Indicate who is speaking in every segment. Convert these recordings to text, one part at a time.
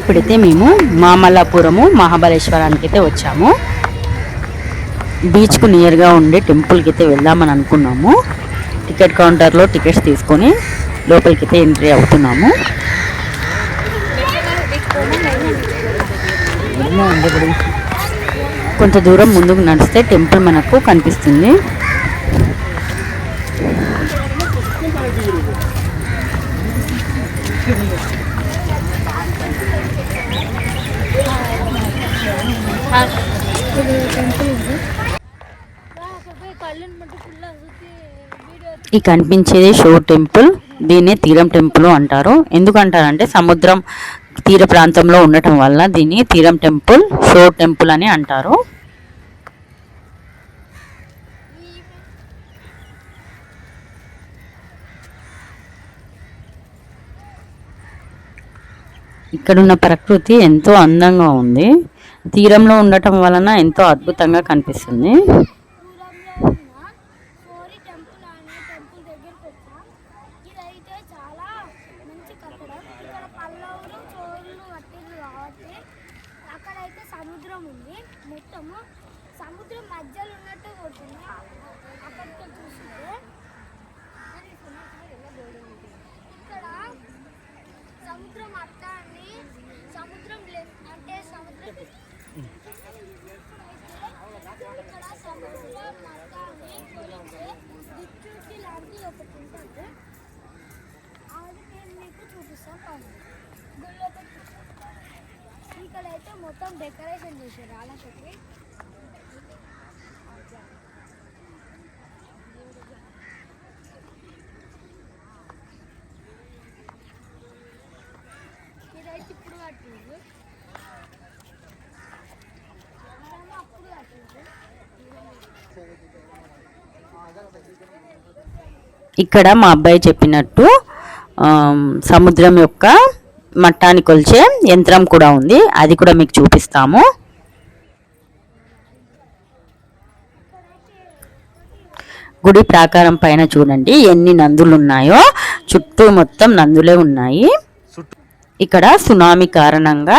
Speaker 1: ఇప్పుడైతే మేము మామల్లాపురము మహాబలేశ్వరానికి అయితే వచ్చాము. బీచ్కు నియర్గా ఉండే టెంపుల్కి అయితే వెళ్దామని అనుకున్నాము. టికెట్ కౌంటర్లో టికెట్స్ తీసుకొని లోపలికి అయితే ఎంట్రీ అవుతున్నాము. కొంత దూరం ముందుకు నడిస్తే టెంపుల్ మనకు కనిపిస్తుంది. ఈ కనిపించేది షో టెంపుల్. దీన్ని తీరం టెంపుల్ అంటారు. ఎందుకంటారంటే సముద్రం తీర ప్రాంతంలో ఉండటం వల్ల దీన్ని తీరం టెంపుల్ షో టెంపుల్ అని అంటారు. ఇక్కడున్న ప్రకృతి ఎంతో అందంగా ఉంది. తీరంలో ఉండటం వలన ఎంతో అద్భుతంగా కనిపిస్తుంది
Speaker 2: దూరంలో ఉన్న కోరి టెంపుల్ అనే టెంపుల్ దగ్గరికి వచ్చాం ఇదైతే చాలా మంచి కట్టడం ఇక్కడ పల్లవులు చోరులు కట్టింది కాబట్టి అక్కడైతే సముద్రం ఉంది మొత్తము సముద్రం మధ్యలో ఉన్నట్టు కొడుతుంది అక్కడికి చూస్తే ఇక్కడ సముద్రం అర్థాన్ని సముద్రం లె- అంటే సముద్రం ఇక్కడ సముద్రం మతాన్ని కొలిచే దిక్సూచి లాంటి ఒకటి ఉంటుంది అది నేను మీకు చూపిస్తాను పని గుళ్ళోకి ఇక్కడైతే మొత్తం డెకరేషన్ చేశారు అలా చెప్పి. ఇదైతే ఇప్పుడు కట్టింది అప్పుడు కట్టింది
Speaker 1: ఇక్కడ మా అబ్బాయి చెప్పినట్టు సముద్రం యొక్క మట్టాన్ని కొలిచే యంత్రం కూడా ఉంది. అది కూడా మీకు చూపిస్తాము. గుడి ప్రాకారం పైన చూడండి. ఎన్ని నందులు ఉన్నాయో. చుట్టూ మొత్తం నందులే ఉన్నాయి. ఇక్కడ సునామీ కారణంగా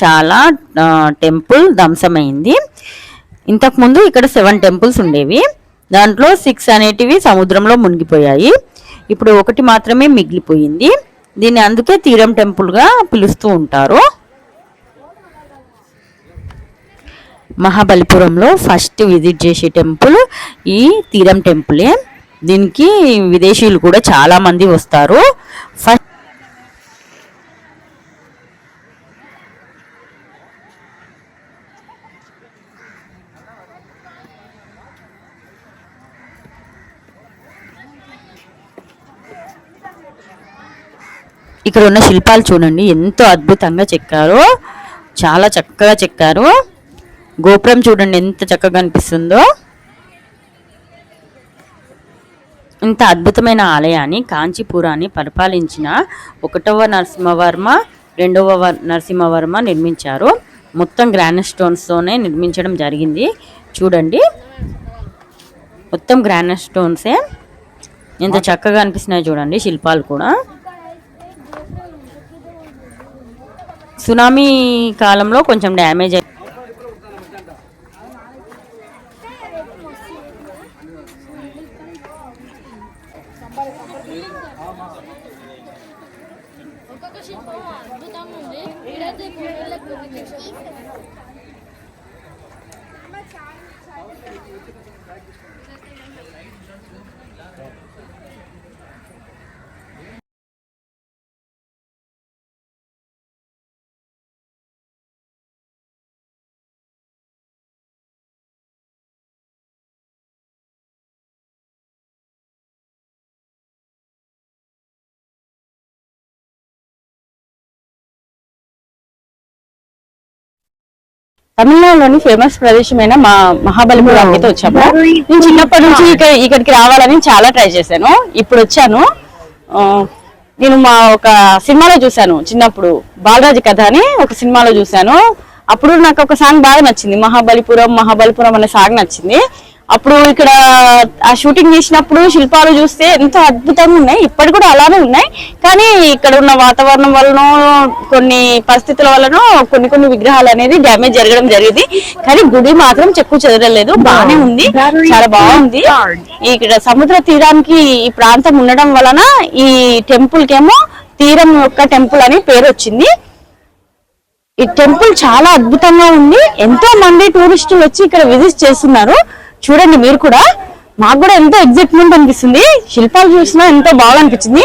Speaker 1: చాలా టెంపుల్ ధ్వంసమైంది. ఇంతకుముందు ఇక్కడ సెవెన్ టెంపుల్స్ ఉండేవి. దాంట్లో సిక్స్ అనేటివి సముద్రంలో మునిగిపోయాయి. ఇప్పుడు ఒకటి మాత్రమే మిగిలిపోయింది. దీన్ని అందుకే తీరం టెంపుల్గా పిలుస్తూ ఉంటారు. మహాబలిపురంలో ఫస్ట్ విజిట్ చేసే టెంపుల్ ఈ తీరం టెంపులే. దీనికి విదేశీయులు కూడా చాలామంది వస్తారు. ఫస్ట్ ఇక్కడ ఉన్న శిల్పాలు చూడండి ఎంతో అద్భుతంగా చెక్కారో. చాలా చక్కగా చెక్కారు. గోపురం చూడండి ఎంత చక్కగా కనిపిస్తుందో ఇంత అద్భుతమైన ఆలయాన్ని కాంచీపురాన్ని పరిపాలించిన ఒకటవ నరసింహవర్మ రెండవ నరసింహవర్మ నిర్మించారు. మొత్తం గ్రానైట్ స్టోన్స్తోనే నిర్మించడం జరిగింది. చూడండి. మొత్తం గ్రానైట్ స్టోన్సే. ఎంత చక్కగా అనిపిస్తున్నాయి చూడండి శిల్పాలు కూడా. సునామీ కాలంలో కొంచెం డ్యామేజ్ అయి తమిళనాడులోని ఫేమస్ ప్రదేశమైన మా మహాబలిపురం అయితే వచ్చాము. నేను చిన్నప్పటి నుంచి ఇక్కడ ఇక్కడికి రావాలని చాలా ట్రై చేశాను. ఇప్పుడు వచ్చాను. నేను మా ఒక సినిమాలో చూశాను చిన్నప్పుడు. బాలరాజు కథ అని ఒక సినిమాలో చూశాను. అప్పుడు నాకు ఒక సాంగ్ బాగా నచ్చింది. మహాబలిపురం మహాబలిపురం అనే సాంగ్ నచ్చింది. అప్పుడు ఇక్కడ ఆ షూటింగ్ చేసినప్పుడు శిల్పాలు చూస్తే ఎంతో అద్భుతంగా ఉన్నాయి. ఇప్పటి కూడా అలానే ఉన్నాయి. కానీ ఇక్కడ ఉన్న వాతావరణం వలన కొన్ని పరిస్థితుల వలన కొన్ని కొన్ని విగ్రహాలు అనేది డ్యామేజ్ జరగడం జరిగింది. కానీ గుడి మాత్రం చెక్కు చెదరలేదు. బాగానే ఉంది. చాలా బాగుంది. ఇక్కడ సముద్ర తీరానికి ఈ ప్రాంతం ఉండడం వలన ఈ టెంపుల్ కేమో తీరం యొక్క టెంపుల్ అని పేరు వచ్చింది. ఈ టెంపుల్ చాలా అద్భుతంగా ఉంది. ఎంతో మంది టూరిస్టులు వచ్చి ఇక్కడ విజిట్ చేస్తున్నారు. చూడండి మీరు కూడా. మాకు కూడా ఎంతో ఎగ్జైట్మెంట్ అనిపిస్తుంది. శిల్పాలు చూసినా ఎంతో బాగా అనిపించింది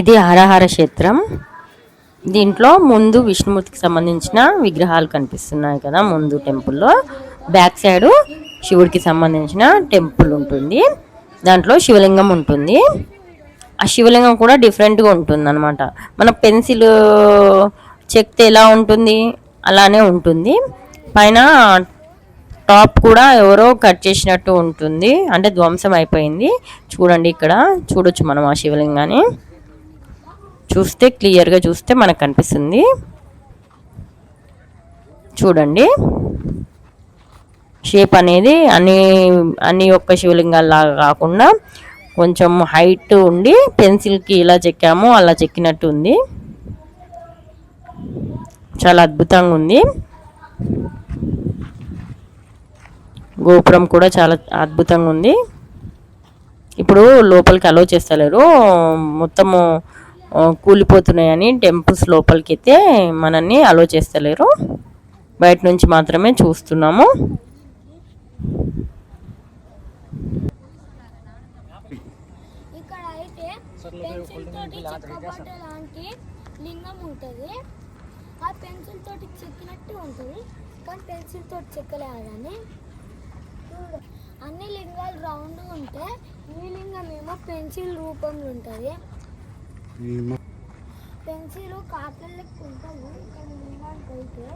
Speaker 1: ఇది హరహర క్షేత్రం. దీంట్లో ముందు విష్ణుమూర్తికి సంబంధించిన విగ్రహాలు కనిపిస్తున్నాయి కదా ముందు టెంపుల్లో. బ్యాక్ సైడ్ శివుడికి సంబంధించిన టెంపుల్ ఉంటుంది. దాంట్లో శివలింగం ఉంటుంది. ఆ శివలింగం కూడా డిఫరెంట్గా ఉంటుంది అనమాట మన పెన్సిల్ చెక్తే ఎలా ఉంటుంది? అలానే ఉంటుంది. పైన టాప్ కూడా ఎవరో కట్ చేసినట్టు ఉంటుంది. అంటే ధ్వంసం అయిపోయింది. చూడండి ఇక్కడ. చూడొచ్చు మనం ఆ శివలింగాన్ని. చూస్తే క్లియర్గా చూస్తే మనకు కనిపిస్తుంది. చూడండి. షేప్ అనేది అన్ని అన్ని ఒక్క శివలింగాల్లాగా కాకుండా కొంచెం హైట్ ఉండి పెన్సిల్కి ఇలా చెక్కాము అలా చెక్కినట్టు ఉంది. చాలా అద్భుతంగా ఉంది. గోపురం కూడా చాలా అద్భుతంగా ఉంది. ఇప్పుడు లోపలికి అలో చేస్తలేరు. మొత్తము కూలిపోతున్నాయని టెంపుల్స్ లోపలికి అయితే మనల్ని అలో చేస్తలేరు. బయట నుంచి మాత్రమే చూస్తున్నాము.
Speaker 2: ఇక్కడ అయితే పెన్సిల్ తోటి లాంటి లింగం ఉంటుంది. పెన్సిల్ తోటి చెక్కినట్టు ఉంటుంది కానీ పెన్సిల్ తోటి చెక్కలేదని. చూడు అన్ని లింగాలు రౌండ్ ఉంటే ఈ లింగం ఏమో పెన్సిల్ రూపంలో ఉంటుంది. పెన్సిల్ కాకల లెక్క ఉంటుంది ఇక్కడ లింగానికి అయితే.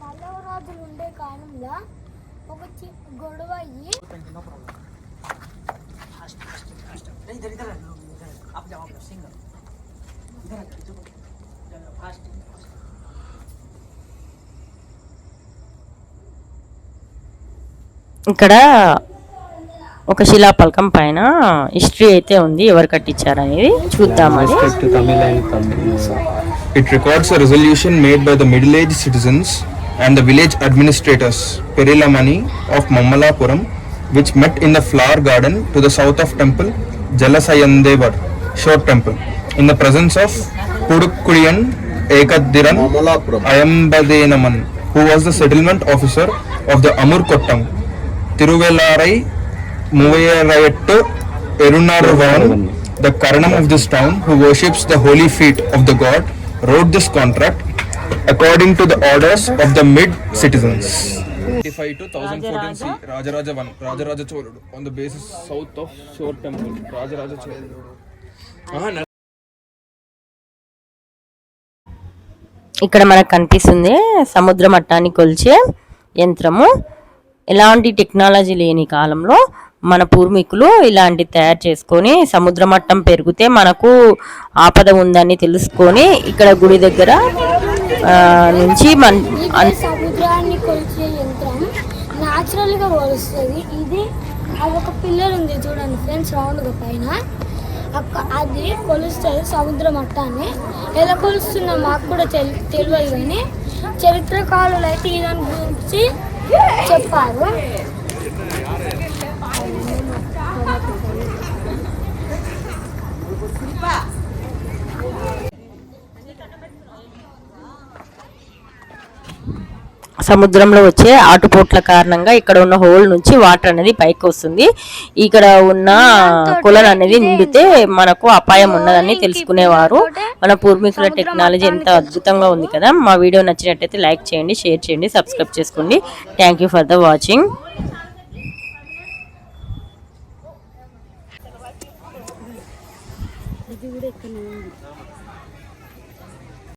Speaker 2: పల్లవ రాజులు ఉండే కాలంలో ఒక చి గొడవ అయ్యి
Speaker 1: ఇక్కడ ఒక శిలాపలకం పైన హిస్టరీ అయితే ఉంది ఎవరు చూద్దామని
Speaker 3: Respect to Tamil and Tamil. It records a resolution made by the middle-aged citizens and the village administrators Perilamani of Mammalapuram, which met in the flower garden to the south of temple Jalasayandevar, short temple, in the presence of Pudukkudiyan Ekadiran Ayambadenaman, who was the settlement officer of the Amur Kottam, Tiruvelarai Muvayarayattu Erunarvavan, the Karanam of this town, who worships the holy feet of the god, wrote this contract according to the orders of the mid citizens. 85 to 1014 C, Rajaraja 1, Rajaraja Choludu, on the basis south of Shore Temple, Rajaraja Choludu.
Speaker 1: ఇక్కడ మనకు కనిపిస్తుంది సముద్ర మట్టాన్ని కొలిచే యంత్రము. ఎలాంటి technology లేని కాలంలో మన పూర్వీకులు ఇలాంటి తయారు చేసుకొని సముద్ర మట్టం పెరిగితే మనకు ఆపద ఉందని తెలుసుకొని ఇక్కడ గుడి దగ్గర ఆ, నుంచి మన
Speaker 2: సముద్రాన్ని కొలిచే యంత్రం. న్యాచురల్గా కొలుస్తుంది. ఇది అది ఒక పిల్లర్ ఉంది చూడండి ఫ్రెండ్స్ రౌండ్ పైన. అక్క- అది కొలుస్తుంది సముద్ర మట్టాన్ని ఎలా కొలుస్తుందో మాకు కూడా తెలి తెలియదు కానీ చరిత్రకారులు అయితే దాని గురించి చెప్పారు.
Speaker 1: సముద్రంలో వచ్చే ఆటుపోట్ల కారణంగా ఇక్కడ ఉన్న హోల్ నుంచి వాటర్ అనేది పైకి వస్తుంది. ఇక్కడ ఉన్న కొలను అనేది నిండితే మనకు అపాయం ఉన్నదని తెలుసుకునేవారు. మన పూర్వీకుల టెక్నాలజీ ఎంత అద్భుతంగా ఉంది కదా. మా వీడియో నచ్చినట్టయితే లైక్ చేయండి షేర్ చేయండి సబ్స్క్రైబ్ చేసుకోండి. Thank you for the watching